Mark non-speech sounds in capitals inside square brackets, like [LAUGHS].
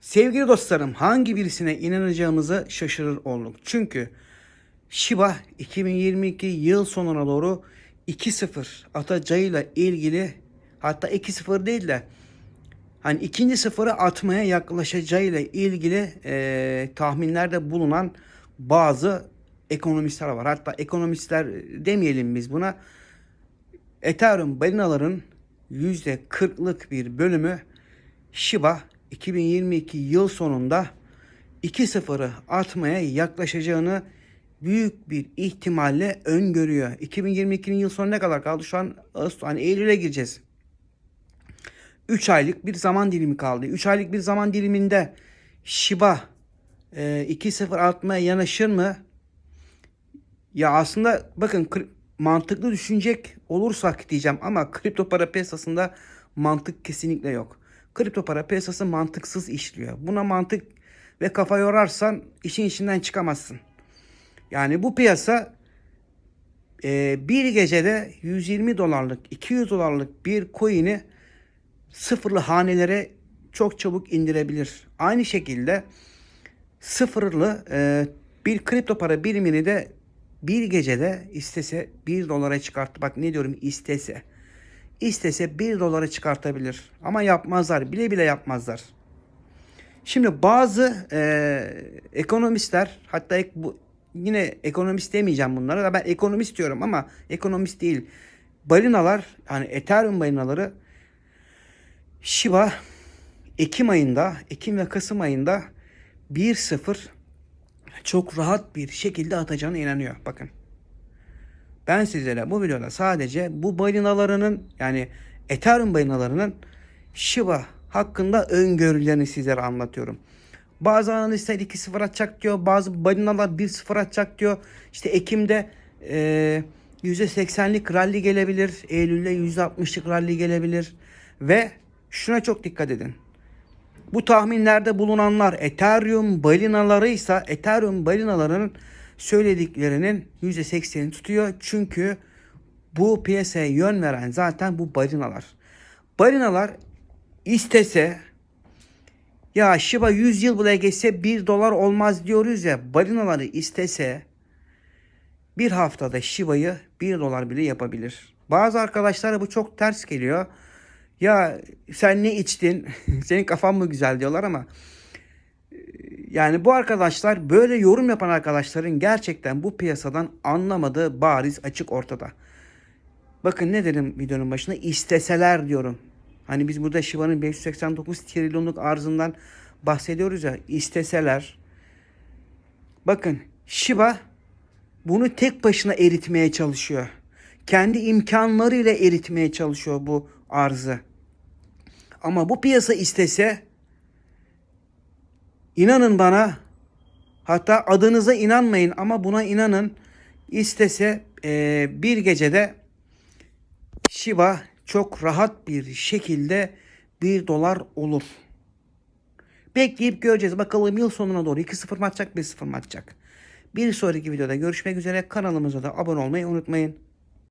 Sevgili dostlarım hangi birisine inanacağımızı şaşırır olduk. Çünkü Shiba 2022 yıl sonuna doğru 2-0 atacağıyla ilgili hatta 2-0 değil de hani ikinci sıfırı atmaya yaklaşacağıyla ilgili e, tahminlerde bulunan bazı ekonomistler var. Hatta ekonomistler demeyelim biz buna. Ethereum balinaların %40'lık bir bölümü Shiba 2022 yıl sonunda 2-0'ı atmaya yaklaşacağını büyük bir ihtimalle öngörüyor. 2022'nin yıl sonu ne kadar kaldı? Şu an Ağustos, hani Eylül'e gireceğiz. 3 aylık bir zaman dilimi kaldı. 3 aylık bir zaman diliminde Shiba e, 2-0 artmaya yanaşır mı? Ya aslında bakın mantıklı düşünecek olursak diyeceğim ama kripto para piyasasında mantık kesinlikle yok. Kripto para piyasası mantıksız işliyor. Buna mantık ve kafa yorarsan işin içinden çıkamazsın. Yani bu piyasa e, bir gecede 120 dolarlık, 200 dolarlık bir coin'i sıfırlı hanelere çok çabuk indirebilir. Aynı şekilde sıfırlı e, bir kripto para birimini de bir gecede istese 1 dolara çıkarttı. Bak ne diyorum istese. İstese 1 dolara çıkartabilir. Ama yapmazlar. Bile bile yapmazlar. Şimdi bazı e, ekonomistler hatta ek, bu yine ekonomist demeyeceğim bunlara da ben ekonomist diyorum ama ekonomist değil. Balinalar hani Ethereum balinaları Shiba Ekim ayında, Ekim ve Kasım ayında 1-0 çok rahat bir şekilde atacağına inanıyor. Bakın. Ben sizlere bu videoda sadece bu balinalarının yani Ethereum balinalarının Shiba hakkında öngörülerini sizlere anlatıyorum. Bazı analistler 2-0 atacak diyor. Bazı balinalar 1-0 atacak diyor. İşte Ekim'de e, %80'lik rally gelebilir. Eylül'de %60'lık rally gelebilir. Ve şuna çok dikkat edin. Bu tahminlerde bulunanlar Ethereum balinaları ise Ethereum balinalarının söylediklerinin %80'ini tutuyor. Çünkü bu piyasaya yön veren zaten bu balinalar. Balinalar istese ya Shiba 100 yıl bile geçse 1 dolar olmaz diyoruz ya balinaları istese bir haftada Shiba'yı 1 dolar bile yapabilir. Bazı arkadaşlara bu çok ters geliyor. Ya sen ne içtin? [LAUGHS] Senin kafan mı güzel diyorlar ama yani bu arkadaşlar böyle yorum yapan arkadaşların gerçekten bu piyasadan anlamadığı bariz açık ortada. Bakın ne dedim videonun başında isteseler diyorum. Hani biz burada Shiba'nın 589 trilyonluk arzından bahsediyoruz ya isteseler. Bakın Shiba bunu tek başına eritmeye çalışıyor. Kendi imkanlarıyla eritmeye çalışıyor bu arzı. Ama bu piyasa istese inanın bana hatta adınıza inanmayın ama buna inanın istese e, bir gecede Shiba çok rahat bir şekilde 1 dolar olur. Bekleyip göreceğiz. Bakalım yıl sonuna doğru 2-0 mı atacak 1-0 mı atacak. Bir sonraki videoda görüşmek üzere. Kanalımıza da abone olmayı unutmayın.